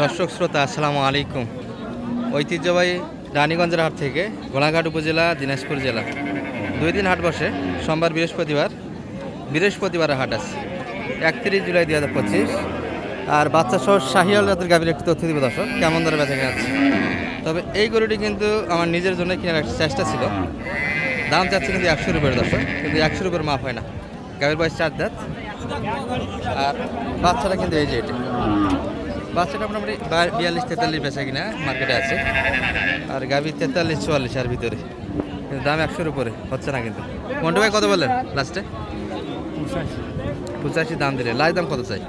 দর্শক শ্রোতা, আসসালামু আলাইকুম। ঐতিহ্যবাহী রানীগঞ্জের হাট থেকে গোলাঘাট উপজেলা, দিনাজপুর জেলা। দুই দিন হাট বসে, সোমবার বৃহস্পতিবার বৃহস্পতিবারে হাট আছে। একত্রিশ জুলাই দুই হাজার পঁচিশ। আর বাচ্চা সহ শাহিয়াল জাতের গাভীর একটি তথ্য দিব দর্শক, কেমন ধরে বেচা আছে তবে এই গরুটি কিন্তু আমার নিজের জন্য কেনার একটা চেষ্টা ছিল। দাম চাচ্ছে কিন্তু একশো রুপির দর্শক, কিন্তু একশো রুপির মাপ হয় না। গাভীর বয়স চার দাঁত। আর বাচ্চাটা কিন্তু এই যে এটি। বাচ্চাটা মোটামুটি বিয়াল্লিশ, তেতাল্লিশ বেচা কিনা মার্কেটে আছে। আর গাভি তেতাল্লিশ, চুয়াল্লিশ আর ভিতরে। কিন্তু দাম একশোর উপরে, হচ্ছে না কিন্তু। মন্টু ভাই কত বললেন লাস্টে পঁচাশি দাম দিলে। লাইভ দাম কত চাই?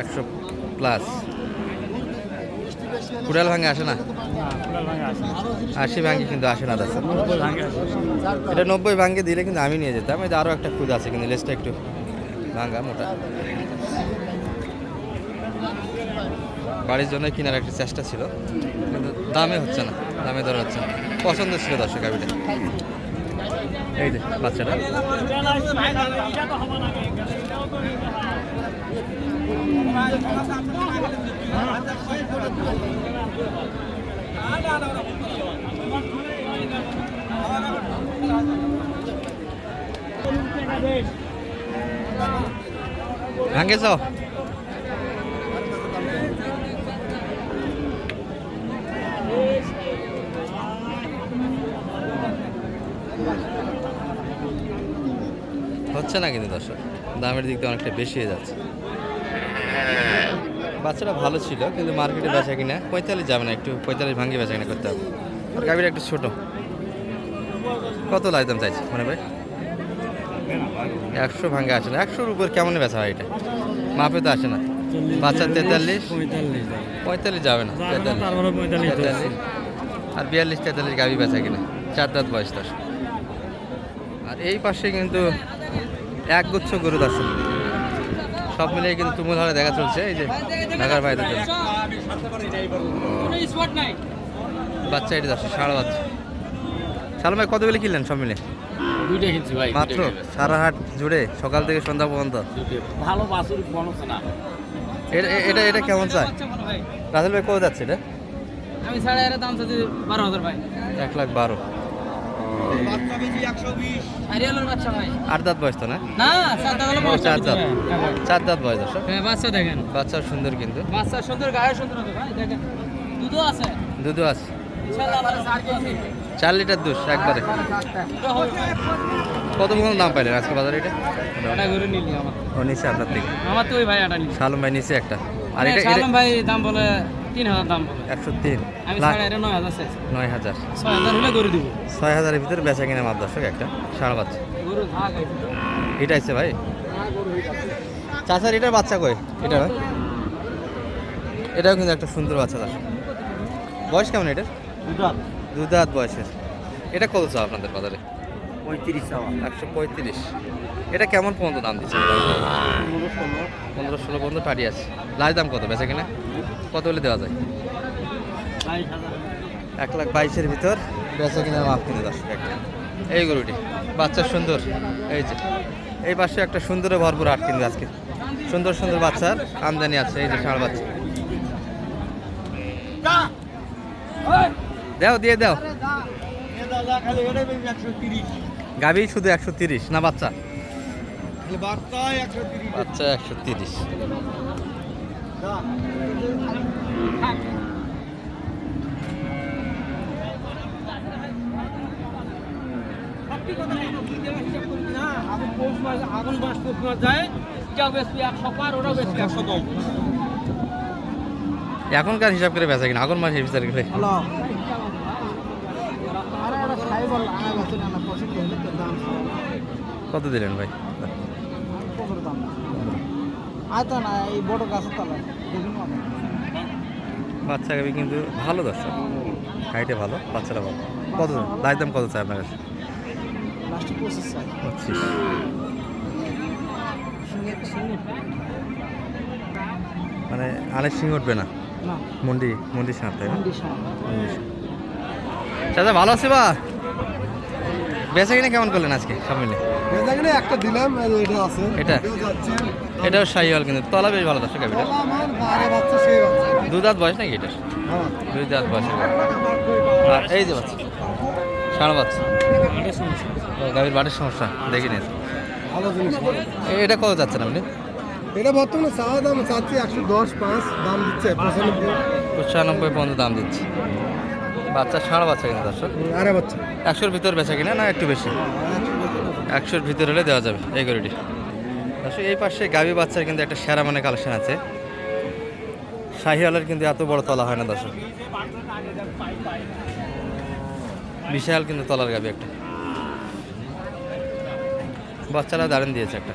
একশো প্লাস কুড়াল ভাঙে আসে না? আশি ভাঙে কিন্তু আসে না দাদা। এটা নব্বই ভাঙে দিলে কিন্তু আমি নিয়ে যেতাম। যে আরও একটা খুদ আছে কিন্তু লেসটা একটু ভাঙা মোটা। বাড়ির জন্য কেনার একটা চেষ্টা ছিল, কিন্তু দামে হচ্ছে না, দামে ধরা হচ্ছে না। পছন্দ ছিল দর্শক গাভিটা এই যে, বাচ্চাটা। ভাঙেছ হচ্ছে না কিন্তু দর্শক। দামের দিক দিয়ে অনেকটা বেশি হয়ে যাচ্ছে। বাচ্চাটা ভালো ছিল কিন্তু মার্কেটে বেচা কিনা পঁয়তাল্লিশ যাবে না একটু পঁয়তাল্লিশ ভাঙ্গি বেচা কিনা করতে হবে। আর গাভীটা একটু ছোটো। কত লাগতাম চাইছি মনে ভাই? একশো ভাঙ্গে আসে না একশোর উপর কেমন বেচা হয় এটা? মাপে তো আসে না। বাচ্চা তেতাল্লিশ? পঁয়তাল্লিশ যাবে। না তেতাল্লিশ। আর বিয়াল্লিশ তেতাল্লিশ গাভি বেচা কিনা চার দাঁত বয়স দশ আর এই পাশে কিন্তু এক গুচ্ছ গরু দর্শক সব মিলিয়ে কিন্তু তুমুল হারে দেখা চলছে এই যে ঢাকার বাইরে বাচ্চা এটি দর্শক সারা বাচ্চা। সালম ভাই কত বলে কিনলেন সব মিলে দুইটা কিনছি ভাই মাত্র? সারা হাট জুড়ে সকাল থেকে সন্ধ্যা পর্যন্ত? ভালো বনছে না। এটা এটা এটা কেমন চায় রাজেল ভাই কত যাচ্ছে এটা? আমি সাড়ে দাম চাচ্ছি বারো হাজার ভাই। এক লাখ বারো। আট দাঁত বয়স তো না? না চার দাঁত দাঁত। হ্যাঁ ভাই। চার দাঁত বয়স দর্শক। হ্যাঁ বাচ্চা দেখেন। বাচ্চা সুন্দর কিন্তু। বাচ্চা সুন্দর গায়ে সুন্দর দেখেন। দুধও আছে। দুধও চার লিটার দুধ একবারে। কত মতো দাম পাইলেন আজকে বাজারে এটা? ও নিচে আপনার থেকে আমার তো ওই ভাই সালম ভাই নিচে একটা। আর এটা সালাম ভাই দাম বলে তিন হাজার দাম বলে একশো তিন। আমি সাড়ে এর নয় হাজার চাইছি। নয় হাজার। ছয় হাজার হলে করে দিব। ছয় হাজারের ভিতরে বেচা কিনা মাপ দর্শক একটা বাচ্চা। গরু ভাগ আছে এটা আছে ভাই? চাচার এটার বাচ্চা কই? এটা ভাই? এটাও কিন্তু একটা সুন্দর বাচ্চা দর্শক। বয়স কেমন এটার? দু দাঁত। বয়সের। এটা কত চাও আপনাদের বাজারে? পঁয়ত্রিশ চাওয়া একশো পঁয়ত্রিশ। এটা কেমন পর্যন্ত দাম দিচ্ছে? পনেরো ষোলো পর্যন্ত পাড়ি আছে। লাল দাম কত বেচা কিনা? কত হলে দেওয়া যায়? এক লাখ বাইশের ভিতর বেচা কিনা মাপ কিনে দশ এই গরুটি বাচ্চা সুন্দর। এই যে এই পাশে একটা সুন্দর ভরপুর হাট কিনবে আজকে। সুন্দর সুন্দর বাচ্চার আমদানি আছে এই যে ষাঁড় বাচ্চা। দাও দিয়ে দাও। খালি গাভি শুধু একশো তিরিশ না বাচ্চা? বাচ্চা একশো তিরিশ। আগুন মাস পৌষ মাস যায় এটাও বেশি একশো পার ওটাও বেশি একশো দশ এখনকার হিসাব করে বেচা কিনা আগুন মাসের বিচার করে। কত দিলেন ভাই? বাচ্চা গাবি কিন্তু ভালো দর্শক হাইটে ভালো বাচ্চারা ভালো। কত লাইট দাম কত চাই আপনার কাছে? পঁচিশ মানে আনেক সিং উঠবে না? মন্ডি মন্ডি সাঁত তাই না? মন্দির সামনে চাচা ভালো আছে বা? বেচা কিনা কেমন করলেন আজকে সব মিলে? একটা দিলাম এটা আছে। এটা? এটাও শাহিওয়াল কিন্তু। তলা বেশ ভালো দর্শক গাবিটা আমার আরে বাচ্চা সেই বাচ্চা। দু দাঁত বয়স নাকি এটা? হ্যাঁ। দুই দাঁত বয়সের আর এই যে বাচ্চা ষাঁড় বাচ্চা। গাভীর বাড়ির সমস্যা দেখে জিনিস। এটা কত যাচ্ছেন আপনি? এটা বর্তমানে চাওয়া দাম চাচ্ছি একশো দশ পাঁচ দাম দিচ্ছে পঁচানব্বই। পঁচানব্বই পর্যন্ত দাম দিচ্ছে। বাচ্চা ষাঁড় বাচ্চা কিন্তু দর্শক। আরে বাচ্চা। একশোর ভিতর বেচা কিনা? না একটু বেশি। একশোর ভিতর হলে দেওয়া যাবে এই গরুটি। দর্শক এই পাশে গাভী বাচ্চার কিন্তু একটা সেরা মানে কালেকশন আছে। শাহিওয়ালের কিন্তু এত বড় তলা হয় না দর্শক। বিশাল কিন্তু তলার গাভী একটা। বাচ্চারা দারুণ দিয়েছে একটা।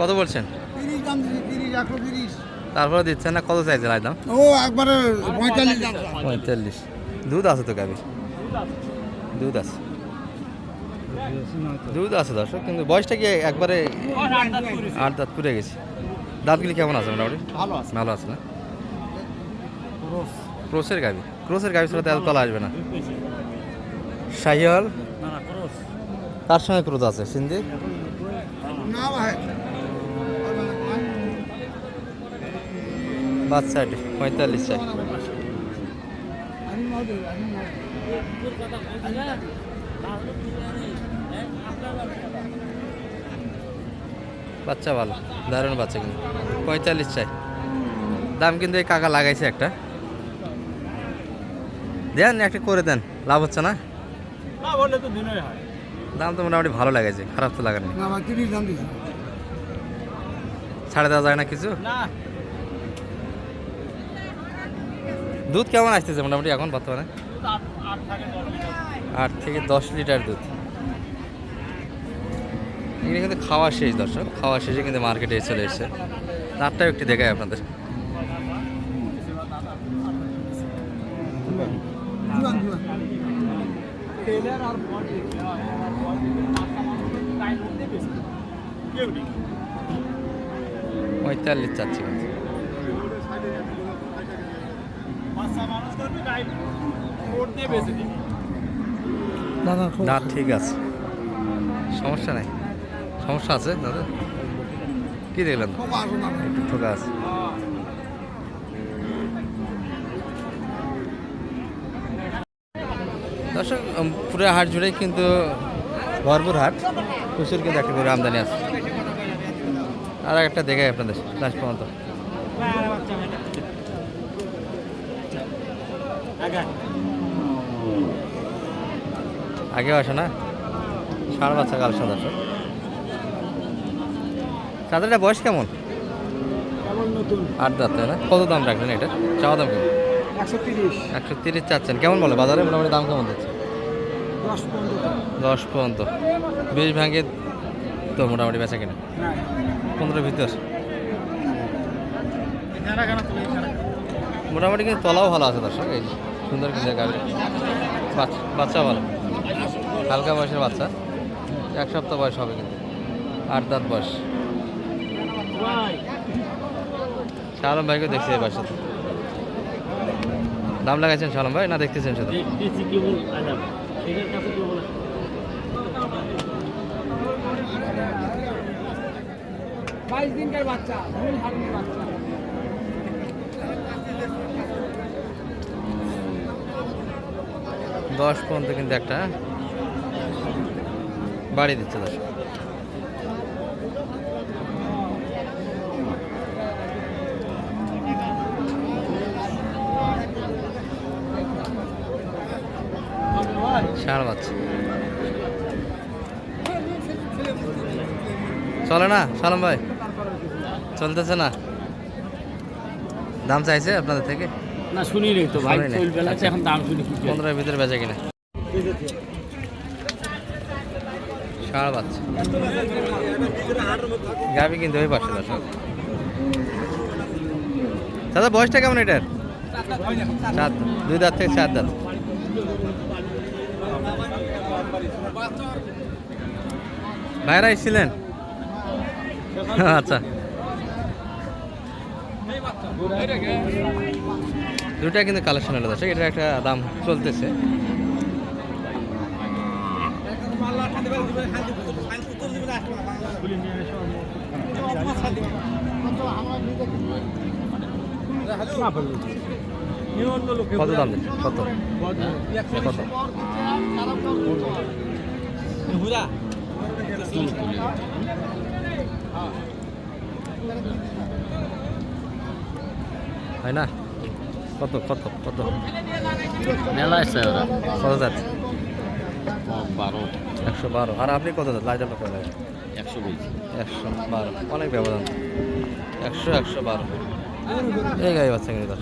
কত বলছেন? তিরিশ দাম তিরিশ একশো তিরিশ। তারপরে দিচ্ছেন না কত চাইছেন একদম ও একবারে পঁয়তাল্লিশ। পঁয়তাল্লিশ। দুধ আছে তো গাভীর? দুধ আছে। দুধ আছে দর্শক কিন্তু বয়সটা কি একবারে আট দাঁত পুড়ে গেছে? দাঁতগুলি কেমন আছে মোটামুটি? ভালো আছে। ভালো আছে না? ক্রোসের গাভি। ক্রোসের গাভি ছাড়া তো এত তলা আসবে না। শাহিওয়াল? তার সঙ্গে ক্রোধ আছে সিন্ধি না ভাই। বাচ্চাটি পঁয়তাল্লিশ চাই বাচ্চা ভালো দারুণ বাচ্চা কিন্তু। পঁয়তাল্লিশ চাই দাম কিন্তু এই কাকা লাগাইছে একটা। দেন একটা করে দেন। লাভ হচ্ছে না? না বললে তো দিনে হয়। দাম তো মোটামুটি ভালো লাগাইছে খারাপ তো লাগানি ছাড়ে দেওয়া যায় না কিছু? না। দুধ কেমন আসতেছে মোটামুটি এখন বর্তমানে? আট থাকে দশ লিটার দুধ। এখানে কিন্তু খাওয়া শেষ দর্শক, খাওয়া শেষে কিন্তু মার্কেটে চলে এসেছে। তারটাও একটু দেখায় আপনাদের। পঁয়তাল্লিশ চাচ্ছি কিন্তু বাচ্চা মানুষ করবে গাই রোড দিয়ে বেঁচে দিবে দাদা না ঠিক আছে। সমস্যা নাই। সমস্যা আছে দাদা? কি দেখলেন? একটু ঠোকা আছে। দর্শক পুরো হাট জুড়েই কিন্তু ভরপুর হাট। প্রচুর কিন্তু একটা করে আমদানি আছে। আর একটা দেখাই আপনাদের লাস্ট পর্যন্ত। আগেও আসে না? ষাঁড় বাচ্চা কাল সাদা চাঁদাটা বয়স কেমন? আট দাঁত না? কত দাম রাখলেন এটা? চাওয়া দাম কেমন? একশো তিরিশ। একশো তিরিশ চাচ্ছেন। কেমন বলে? বাজারে মোটামুটি দাম কেমন দিচ্ছে দশ পর্যন্ত। বিশ ভাঙে তো মোটামুটি বেচা কিনা? পনেরো ভিতর। মোটামুটি কিন্তু তলাও ভালো আছে দর্শক এই সুন্দর কিন্তু গাড়ি বাচ্চা ভালো। হালকা বয়সের বাচ্চা। এক সপ্তাহ বয়স হবে কিন্তু। আট দাঁত বয়স। শালম ভাইকে দেখছি এই বাসাতে দাম লাগাইছেন শালম ভাই না দেখতেছেন শুধু? কাছে বাইশ দিনকার বাচ্চা বাচ্চা। দশ পর্যন্ত কিন্তু একটা বাড়ি দিচ্ছে বাচ্চা। চলে না, সালাম ভাই? চলতেছে না। দাম চাইছে আপনাদের থেকে? না শুনি রে তো ভাই নাই। চল এখন দাম শুনি পনেরোর ভিতরে বেচা কিনা। ষাঁড় বাচ্চা। গাবি কিন্তু ওই পাশে দর্শক দাদা বয়সটা কেমন এটার? চার দুই দাঁত থেকে চার দাঁত। ভাইরা এসেছিলেন? আচ্ছা। দুটা কিন্তু কালেকশন হলো দর্শক এটা একটা দাম চলতেছে। কত? হয় না? কত কত কত? মেলা আছে ওরা কত যাচ্ছে বারো। একশো বারো। আর আপনি কত লাইট আপনার লাগে একশো বলছি। একশো বারো। অনেক ব্যবধান। একশো একশো বারো। এই গাড়ি বাচ্চা কিন্তু